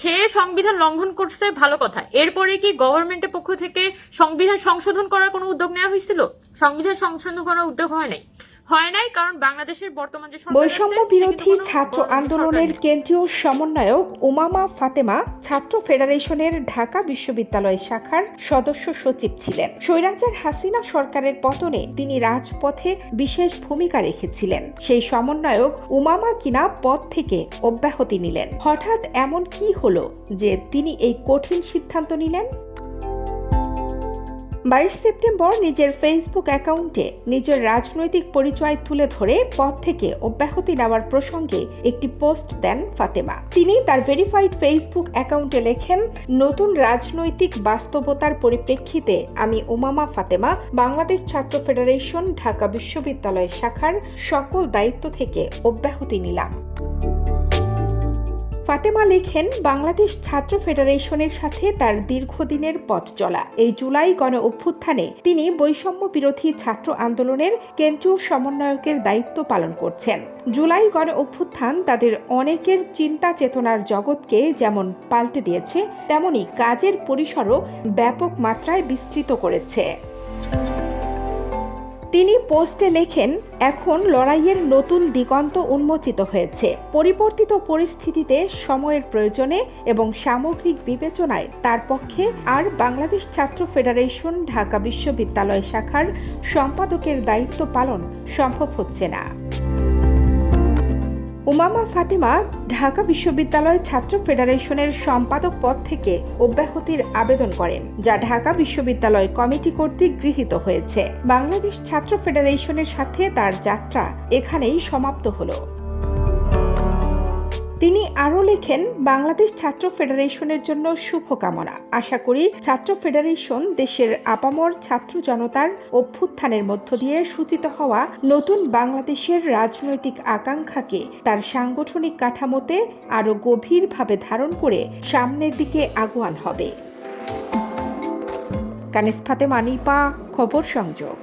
সে সংবিধান লঙ্ঘন করছে ভালো কথা। এরপরে কি গভর্নমেন্টের পক্ষ থেকে সংবিধান সংশোধন করার কোনো উদ্যোগ নেওয়া হয়েছিল? সংবিধান সংশোধন করার উদ্যোগ হয় নাই। হয় নাই কারণ বাংলাদেশের বর্তমান যে বৈষম্য বিরোধী ছাত্র আন্দোলনের কেন্দ্রীয় সমন্বয়ক উমামা ফাতেমা ছাত্র ফেডারেশনের ঢাকা বিশ্ববিদ্যালয় শাখার সদস্য সচিব ছিলেন। স্বৈরাচার হাসিনা সরকারের পতনে তিনি রাজপথে বিশেষ ভূমিকা রেখেছিলেন। সেই সমন্বয়ক উমামা কিনা পদ থেকে অব্যাহতি নিলেন। হঠাৎ এমন কি হলো যে তিনি এই কঠিন সিদ্ধান্ত নিলেন? বাইশ সেপ্টেম্বর নিজের ফেসবুক অ্যাকাউন্টে নিজের রাজনৈতিক পরিচয় তুলে ধরে পদ থেকে অব্যাহতি নেওয়ার প্রসঙ্গে একটি পোস্ট দেন ফাতেমা। তিনি তার ভেরিফাইড ফেসবুক অ্যাকাউন্টে লেখেন, নতুন রাজনৈতিক বাস্তবতার পরিপ্রেক্ষিতে আমি উমামা ফাতেমা, বাংলাদেশ ছাত্র ফেডারেশন, ঢাকা বিশ্ববিদ্যালয় শাখার সকল দায়িত্ব থেকে অব্যাহতি নিলাম। ফাতেমা লেখেন, বাংলাদেশ ছাত্র ফেডারেশনের সাথে তার দীর্ঘদিনের পথ চলা। এই জুলাই গণ অভ্যুত্থানে তিনি বৈষম্য বিরোধী ছাত্র আন্দোলনের কেন্দ্রীয় সমন্বয়কের দায়িত্ব পালন করছেন। জুলাই গণ অভ্যুত্থান তাদের অনেকের চিন্তা চেতনার জগৎকে যেমন পাল্টে দিয়েছে, তেমনি কাজের পরিসরও ব্যাপক মাত্রায় বিস্তৃত করেছে। তিনি পোস্টে লেখেন, এখন লড়াইয়ের নতুন দিগন্ত উন্মোচিত হয়েছে। পরিবর্তিত পরিস্থিতিতে সময়ের প্রয়োজনে এবং সামগ্রিক বিবেচনায় তার পক্ষে আর বাংলাদেশ ছাত্র ফেডারেশন ঢাকা বিশ্ববিদ্যালয় শাখার সম্পাদকের দায়িত্ব পালন সম্ভব হচ্ছে না। উমামা ফাতেমা ঢাকা বিশ্ববিদ্যালয় ছাত্র ফেডারেশনের সম্পাদক পদ থেকে অব্যাহতির আবেদন করেন, যা ঢাকা বিশ্ববিদ্যালয় কমিটি কর্তৃক গৃহীত হয়েছে। বাংলাদেশ ছাত্র ফেডারেশনের সাথে তার যাত্রা এখানেই সমাপ্ত হলো। তিনি আরও লেখেন, বাংলাদেশ ছাত্র ফেডারেশনের জন্য শুভকামনা। আশা করি ছাত্র ফেডারেশন দেশের আপামর ছাত্র জনতার অভ্যুত্থানের মধ্য দিয়ে সূচিত হওয়া নতুন বাংলাদেশের রাজনৈতিক আকাঙ্ক্ষাকে তার সাংগঠনিক কাঠামোতে আরও গভীরভাবে ধারণ করে সামনের দিকে আগুয়ান হবে। কানিস ফাতেমা, নিপা, খবর সংযোগ।